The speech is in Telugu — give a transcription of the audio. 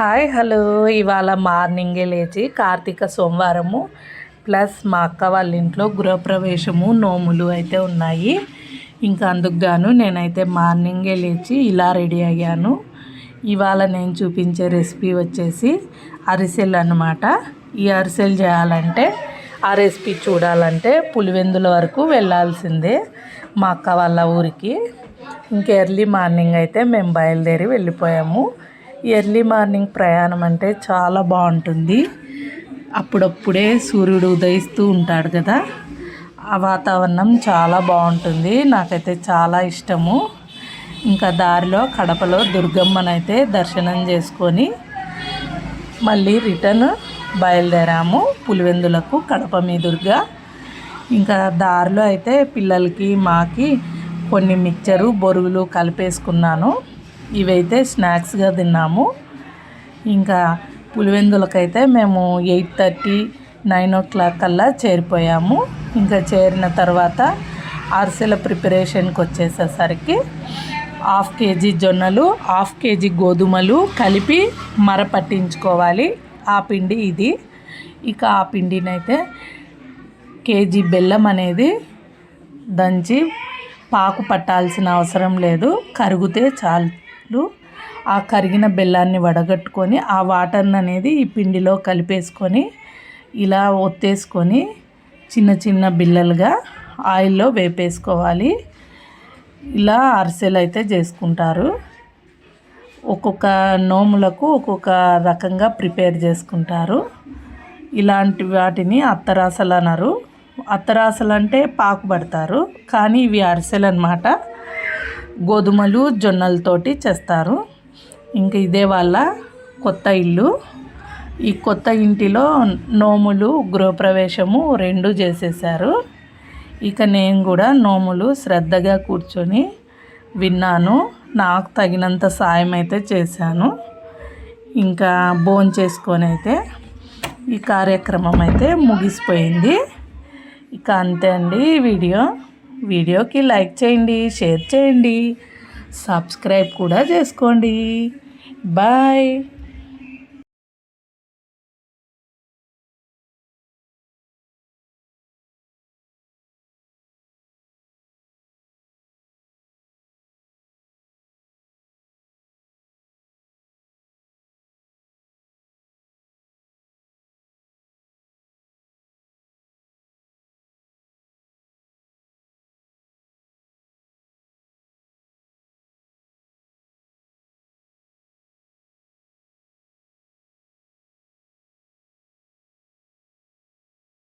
Hi hello. ఇవాళ మార్నింగే లేచి కార్తీక సోమవారము ప్లస్ మా అక్క వాళ్ళ ఇంట్లో గృహప్రవేశము నోములు అయితే ఉన్నాయి. ఇంకా అందుకు గాను నేనైతే మార్నింగే లేచి ఇలా రెడీ అయ్యాను. ఇవాళ నేను చూపించే రెసిపీ వచ్చేసి అరిసెలు అనమాట ఈ అరిసెలు చేయాలంటే ఆ రెసిపీ చూడాలంటే పులివెందుల వరకు వెళ్ళాల్సిందే మా అక్క వాళ్ళ ఊరికి. ఇంక ఎర్లీ మార్నింగ్ అయితే మేము బయలుదేరి వెళ్ళిపోయాము. ఎర్లీ మార్నింగ్ ప్రయాణం అంటే చాలా బాగుంటుంది. అప్పుడప్పుడే సూర్యుడు ఉదయిస్తూ ఉంటాడు కదా. ఆ వాతావరణం చాలా బాగుంటుంది. నాకైతే చాలా ఇష్టము. ఇంకా దారిలో కడపలో దుర్గమ్మనైతే దర్శనం చేసుకొని మళ్ళీ రిటర్న్ బయలుదేరాము పులివెందులకు కడప మీదుగా ఇంకా దారిలో అయితే పిల్లలకి మాకి కొన్ని మిక్చరు బొరుగులు కలిపేసుకున్నాను. ఇవైతే స్నాక్స్గా తిన్నాము. ఇంకా పులివెందులకైతే మేము eight thirty nine o'clock కల్లా చేరిపోయాము. ఇంకా చేరిన తర్వాత అరిసెల ప్రిపరేషన్కి వచ్చేసేసరికి హాఫ్ కేజీ జొన్నలు హాఫ్ కేజీ గోధుమలు కలిపి మర పట్టించుకోవాలి. ఆ పిండి ఇది. ఇక ఆ పిండినైతే కేజీ బెల్లం అనేది దంచి పాకు పట్టాల్సిన అవసరం లేదు. కరిగితే చాలు. పాటు ఆ కరిగిన బెల్లాన్ని వడగట్టుకొని ఆ వాటర్ని అనేది ఈ పిండిలో కలిపేసుకొని ఇలా ఒత్తేసుకొని చిన్న చిన్న బిల్లలుగా ఆయిల్లో వేపేసుకోవాలి. ఇలా అరిసెలు అయితే చేసుకుంటారు. ఒక్కొక్క నోములకు ఒక్కొక్క రకంగా ప్రిపేర్ చేసుకుంటారు. ఇలాంటి వాటిని అత్తరాసలు అన్నారు అత్తరాసలు అంటే పాకు పడతారు కానీ ఇవి అరిసెలు అనమాట గోధుమలు జొన్నలతోటి చేస్తారు. ఇంక ఇదే వాళ్ళ కొత్త ఇల్లు. ఈ కొత్త ఇంటిలో నోములు గృహప్రవేశము రెండు చేసేసారు ఇక నేను కూడా నోములు శ్రద్ధగా కూర్చొని విన్నాను. నాకు తగినంత సాయం అయితే చేశాను. ఇంకా బోన్ చేసుకొని అయితే ఈ కార్యక్రమం అయితే ముగిసిపోయింది. ఇక అంతే అండి వీడియో. వీడియోకి లైక్ చేయండి షేర్ చేయండి సబ్స్క్రైబ్ కూడా చేసుకోండి. బాయ్.